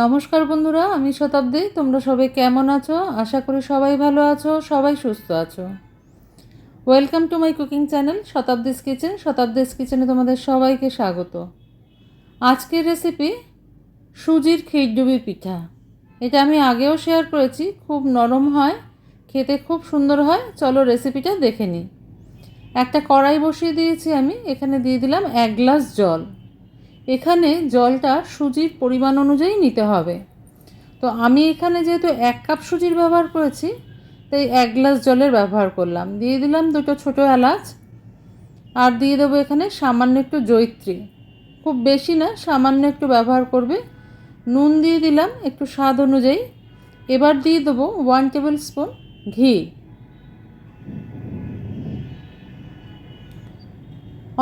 নমস্কার বন্ধুরা, আমি শতাব্দী। তোমরা সবাই কেমন আছো? আশা করি সবাই ভালো আছো, সবাই সুস্থ আছো। Welcome to my cooking channel Shatabdi's kitchen Shatabdi's কিচেনে তোমাদের সবাইকে স্বাগত। আজকের রেসিপি সুজির ক্ষীরডুবি পিঠা। এটা আমি আগেও শেয়ার করেছি, খুব নরম হয়, খেতে খুব সুন্দর হয়। চলো রেসিপিটা দেখে নিই। একটা কড়াই বসিয়ে দিয়েছি আমি, এখানে দিয়ে দিলাম এক গ্লাস জল। এখানে জলটা সুজির পরিমাণ অনুযায়ী নিতে হবে। তো আমি এখানে যেহেতু এক কাপ সুজির ব্যবহার করেছি, তাই এক গ্লাস জলের ব্যবহার করলাম। দিয়ে দিলাম দুটো ছোটো এলাচ, আর দিয়ে দেবো এখানে সামান্য একটু জৈত্রী খুব বেশি না, সামান্য একটু ব্যবহার করবে। নুন দিয়ে দিলাম একটু স্বাদ অনুযায়ী। এবার দিয়ে দেবো ওয়ান টেবিল স্পুন ঘি।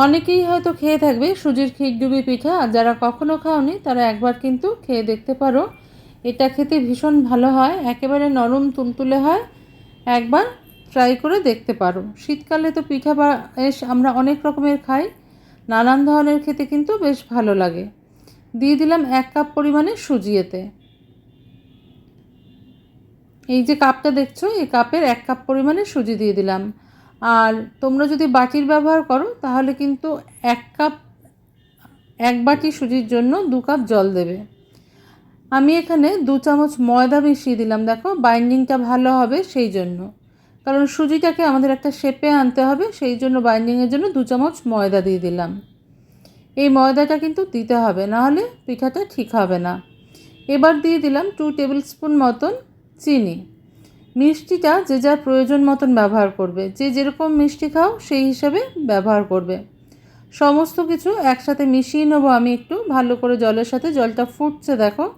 অনেকেই হয়তো খেয়ে থাকবে সুজির ক্ষীরডুবি পিঠা, আর যারা কখনো খাওনি তারা একবার কিন্তু খেয়ে দেখতে পারো। এটা খেতে ভীষণ ভালো হয়, একেবারে নরম তুলতুলে হয়, একবার ট্রাই করে দেখতে পারো। শীতকালে তো পিঠা এস আমরা অনেক রকমের খাই, নানান ধরনের খেতে কিন্তু বেশ ভালো লাগে। দিয়ে দিলাম এক কাপ পরিমাণে সুজি এতে। এই যে কাপটা দেখছ, এই কাপের এক কাপ পরিমাণে সুজি দিয়ে দিলাম। আর তোমরা যদি বাটির ব্যবহার করো, তাহলে কিন্তু এক কাপ, এক বাটি সুজির জন্য দু কাপ জল দেবে। আমি এখানে দু চামচ ময়দা মিশিয়ে দিলাম, দেখো, বাইন্ডিংটা ভালো হবে সেই জন্য। কারণ সুজিটাকে আমাদের একটা শেপে আনতে হবে, সেই জন্য বাইন্ডিংয়ের জন্য দু চামচ ময়দা দিয়ে দিলাম। এই ময়দাটা কিন্তু দিতে হবে নাহলে পিঠাটা ঠিক হবে না। এবার দিয়ে দিলাম টু টেবিল স্পুন মতন চিনি। মিষ্টিটা যে যার প্রয়োজন মতন ব্যবহার করবে। যে যেরকম মিষ্টি খাও, সেই হিসাবে ব্যবহার করবে। সমস্ত কিছু একসাথে মিশিয়ে নেব আমি একটু। ভালো করে জলের সাথে জলটা ফুটছে, দেখো।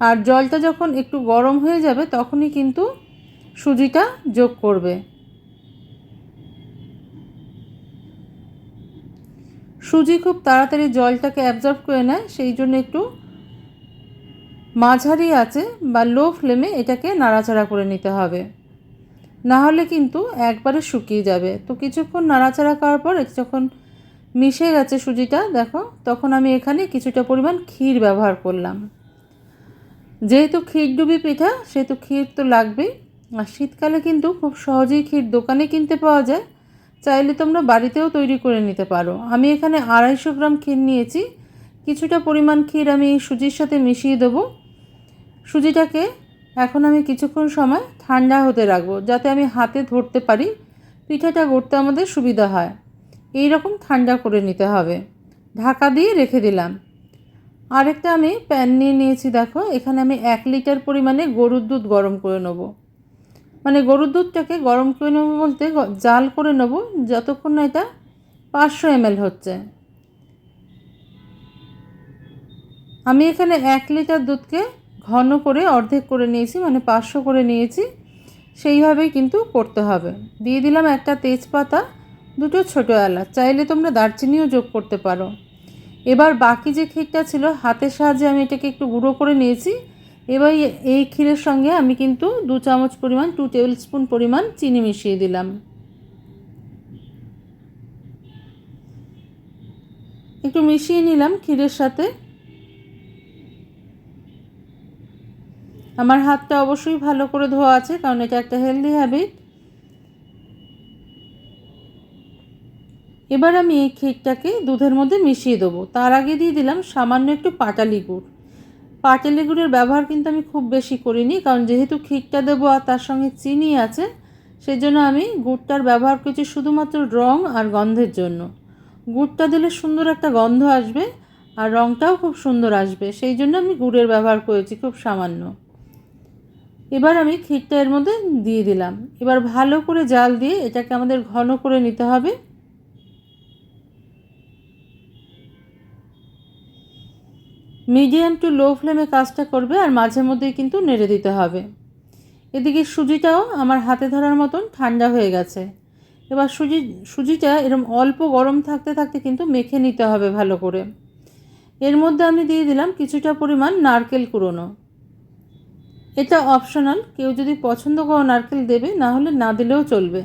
আর জলটা যখন একটু গরম হয়ে যাবে, তখনই কিন্তু সুজিটা যোগ করবে। সুজি খুব তাড়াতাড়ি জলটাকে অ্যাবজর্ব করে নেয়, সেই জন্য একটু মাঝারি আছে বা লো ফ্লেমে এটাকে নাড়াচাড়া করে নিতে হবে। না হলে কিন্তু একবারে শুকিয়ে যাবে। তো কিছুক্ষণ নাড়াচাড়া করার পর যখন মিশে গেছে সুজিটা, দেখো, তখন আমি এখানে কিছুটা পরিমাণ ক্ষীর ব্যবহার করলাম। যেহেতু ক্ষীর ডুবি পিঠা, সেহেতু ক্ষীর তো লাগবেই। আর শীতকালে কিন্তু খুব সহজেই ক্ষীর দোকানে কিনতে পাওয়া যায়। চাইলে তোমরা বাড়িতেও তৈরি করে নিতে পারো। আমি এখানে আড়াইশো গ্রাম ক্ষীর নিয়েছি। কিছুটা পরিমাণ ক্ষীর আমি সুজির সাথে মিশিয়ে দেবো। সুজিটাকে এখন আমি কিছুক্ষণ সময় ঠান্ডা হতে রাখব, যাতে আমি হাতে ধরতে পারি। পিঠাটা গড়তে আমাদের সুবিধা হয়। এই রকম ঠান্ডা করে নিতে হবে। ঢাকা দিয়ে রেখে দিলাম। আরেকটা আমি প্যান নিয়ে নিয়েছি, দেখো। এখানে আমি এক লিটার পরিমাণে গরুর দুধ গরম করে নেব। মানে গরুর দুধটাকে গরম করে নেব বলতে জাল করে নেব, যতক্ষণ না এটা পাঁচশো এমএল হচ্ছে। আমি এখানে এক লিটার দুধকে ঘন করে অর্ধেক করে নিয়েছি মানে পাঁচশো করে নিয়েছি। সেইভাবেই কিন্তু করতে হবে। দিয়ে দিলাম একটা তেজপাতা, দুটো ছোটো এলাচ। চাইলে তোমরা দারচিনিও যোগ করতে পারো। এবার বাকি যে ক্ষীরটা ছিল হাতের সাহায্যে আমি এটাকে একটু গুঁড়ো করে নিয়েছি। এবার এই ক্ষীরের সঙ্গে আমি কিন্তু দু চামচ পরিমাণ টু টেবিল স্পুন পরিমাণ চিনি মিশিয়ে দিলাম। একটু মিশিয়ে নিলাম ক্ষীরের সাথে। আমার হাতটা অবশ্যই ভালো করে ধোয়া আছে, কারণ এটা একটা হেলদি হ্যাবিট এবার আমি এই ক্ষীরটাকে দুধের মধ্যে মিশিয়ে দেবো। তার আগে দিয়ে দিলাম সামান্য একটু পাটালি গুড়। পাটালি গুড়ের ব্যবহার কিন্তু আমি খুব বেশি করিনি, কারণ যেহেতু ক্ষীরটা দেবো আর তার সঙ্গে চিনি আছে সেই জন্য আমি গুড়টার ব্যবহার করছি শুধুমাত্র রং আর গন্ধের জন্য। গুড়টা দিলে সুন্দর একটা গন্ধ আসবে, আর রঙটাও খুব সুন্দর আসবে, সেই জন্য আমি গুড়ের ব্যবহার করেছি খুব সামান্য। এবার আমি ক্ষীরটা এর মধ্যে দিয়ে দিলাম। এবার ভালো করে জাল দিয়ে এটাকে আমাদের ঘন করে নিতে হবে। মিডিয়াম টু লো ফ্লেমে কাজটা করবে আর মাঝে মধ্যেই কিন্তু নেড়ে দিতে হবে। এদিকে সুজিটাও আমার হাতে ধরার মতন ঠান্ডা হয়ে গেছে। এবার সুজি, সুজিটা এরম অল্প গরম থাকতে থাকতে কিন্তু মেখে নিতে হবে ভালো করে। এর মধ্যে আমি দিয়ে দিলাম কিছুটা পরিমাণ নারকেল কুড়োনো। এটা অপশনাল কেউ যদি পছন্দ করো নারকেল দেবে, না হলে না দিলেও চলবে।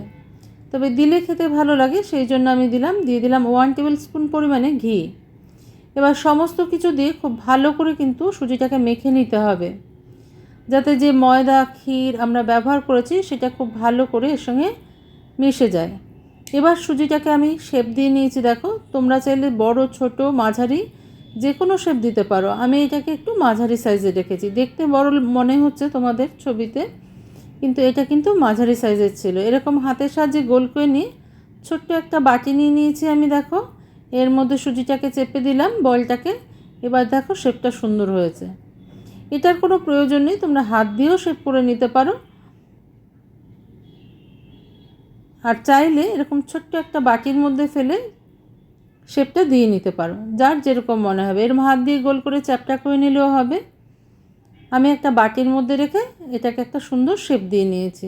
তবে দিলে খেতে ভালো লাগে, সেই জন্য আমি দিলাম, দিয়ে দিলাম ওয়ান টেবিল স্পুন পরিমাণে ঘি। এবার সমস্ত কিছু দিয়ে খুব ভালো করে কিন্তু সুজিটাকে মেখে নিতে হবে। যাতে যে ময়দা, ক্ষীর আমরা ব্যবহার করেছি, সেটা খুব ভালো করে এর সঙ্গে মিশে যায়। এবার সুজিটাকে আমি শেপ দিয়ে নিয়েছি, দেখো। তোমরা চাইলে বড়, ছোট, মাঝারি যে কোনো শেপ দিতে পারো। আমি এটাকে একটু মাঝারি সাইজে রেখেছি। দেখতে বড় মনে হচ্ছে তোমাদের ছবিতে, কিন্তু এটা কিন্তু মাঝারি সাইজের ছিল। এরকম হাতের সাহায্যে গোল করে নিয়ে ছোট্ট একটা বাটি নিয়ে নিয়েছি আমি, দেখো। এর মধ্যে সুজিটাকে চেপে দিলাম, বলটাকে। এবার দেখো শেপটা সুন্দর হয়েছে। এটার কোনো প্রয়োজন নেই, তোমরা হাত দিয়েও শেপ করে নিতে পারো। আর চাইলে এরকম ছোট্ট একটা বাটির মধ্যে ফেলে শেপটা দিয়ে নিতে পারো। যার যেরকম মনে হবে। এরম হাত দিয়ে গোল করে চ্যাপটা করে নিলেও হবে। আমি একটা বাটির মধ্যে রেখে এটাকে একটা সুন্দর শেপ দিয়ে নিয়েছি।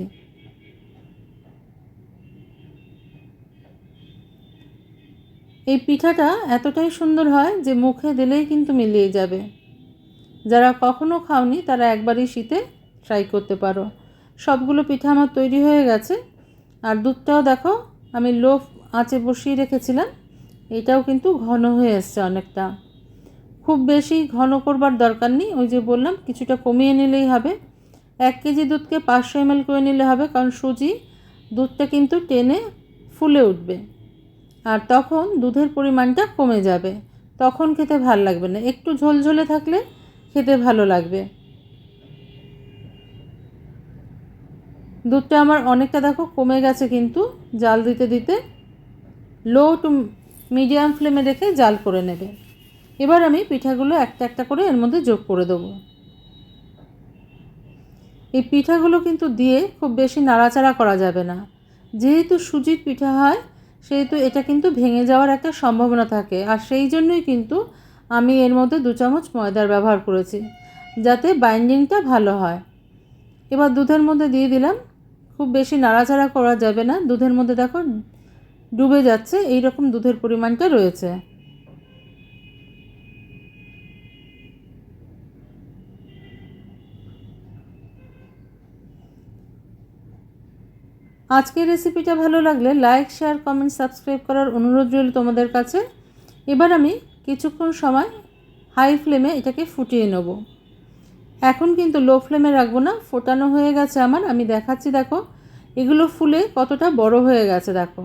এই পিঠাটা এতটাই সুন্দর হয় যে মুখে দিলেই কিন্তু মিলিয়ে যাবে। যারা কখনো খাওনি, তারা একবারই শীতে ট্রাই করতে পারো। সবগুলো পিঠা আমার তৈরি হয়ে গেছে। আর দুধটাও দেখো, আমি লো আঁচে বসিয়ে রেখেছিলাম। এটাও কিন্তু ঘন হয়ে এসছে অনেকটা। খুব বেশি ঘন করবার দরকার নেই, ওই যে বললাম, কিছুটা কমিয়ে নিলেই হবে। এক কেজি দুধকে পাঁচশো এমএল করে নিলে হবে, কারণ সুজি দুধটা কিন্তু টেনে ফুলে উঠবে। আর তখন দুধের পরিমাণটা কমে যাবে। তখন খেতে ভালো লাগবে না। একটু ঝোলঝোলে থাকলে খেতে ভালো লাগবে। দুধটা আমার অনেকটা দেখো কমে গেছে কিন্তু, জাল দিতে দিতে। লো টু মিডিয়াম ফ্লেমে রেখে জাল করে নেবে। এবার আমি পিঠাগুলো একটা একটা করে এর মধ্যে যোগ করে দেবো। এই পিঠাগুলো কিন্তু দিয়ে খুব বেশি নাড়াচাড়া করা যাবে না। যেহেতু সুজির পিঠা হয়, সেহেতু এটা কিন্তু ভেঙে যাওয়ার একটা সম্ভাবনা থাকে। আর সেই জন্যই কিন্তু আমি এর মধ্যে দু চামচ ময়দার ব্যবহার করেছি, যাতে বাইন্ডিংটা ভালো হয়। এবার দুধের মধ্যে দিয়ে দিলাম। খুব বেশি নাড়াচাড়া করা যাবে না। দুধের মধ্যে দেখো ডুবে যাচ্ছে এই রকম দুধের পরিমাণটা রয়েছে। আজকের রেসিপিটা ভালো লাগলে লাইক, শেয়ার, কমেন্ট, সাবস্ক্রাইব করার অনুরোধ রইল তোমাদের কাছে। এবার আমি কিছুক্ষণ সময় হাই ফ্লেমে এটাকে ফুটিয়ে নেব। এখন কিন্তু লো ফ্লেমে রাখব না, ফোটানো হয়ে গেছে আমার, আমি দেখাচ্ছি, দেখো। এগুলো ফুলে কতটা বড় হয়ে গেছে, দেখো।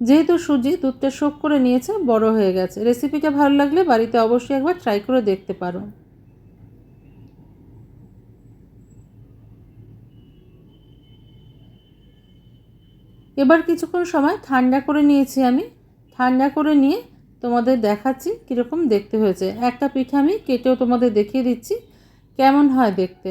যেহেতু সুজি দুধটা শোক করে নিয়েছে, বড় হয়ে গেছে। রেসিপিটা ভালো লাগলে বাড়িতে অবশ্যই একবার ট্রাই করে দেখতে পারো। এবার কিছুক্ষণ সময় ঠান্ডা করে নিয়েছি আমি। ঠান্ডা করে নিয়ে তোমাদের দেখাচ্ছি কীরকম দেখতে হয়েছে। একটা পিঠা আমি কেটেও তোমাদের দেখিয়ে দিচ্ছি, কেমন হয় দেখতে।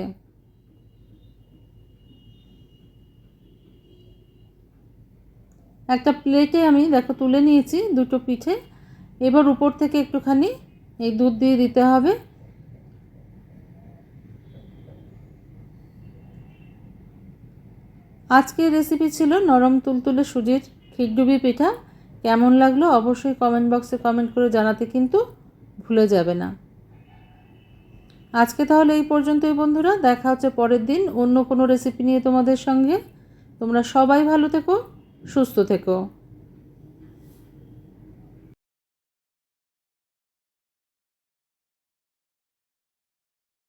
একটা প্লেটে আমি দেখো তুলে নিয়েছি দুটো পিঠে। এবার উপর থেকে একটুখানি এই দুধ দিয়ে দিতে হবে। আজকের রেসিপি ছিল নরম তুলতুলে সুজির খিরডুবি পিঠা। কেমন লাগল অবশ্যই কমেন্ট বক্সে কমেন্ট করে জানাতে কিন্তু ভুলে যাবে না। আজকে তাহলে এই পর্যন্তই বন্ধুরা, দেখা হচ্ছে পরের দিন অন্য কোনো রেসিপি নিয়ে তোমাদের সঙ্গে। তোমরা সবাই ভালো থেকো। সুস্থ থেকো।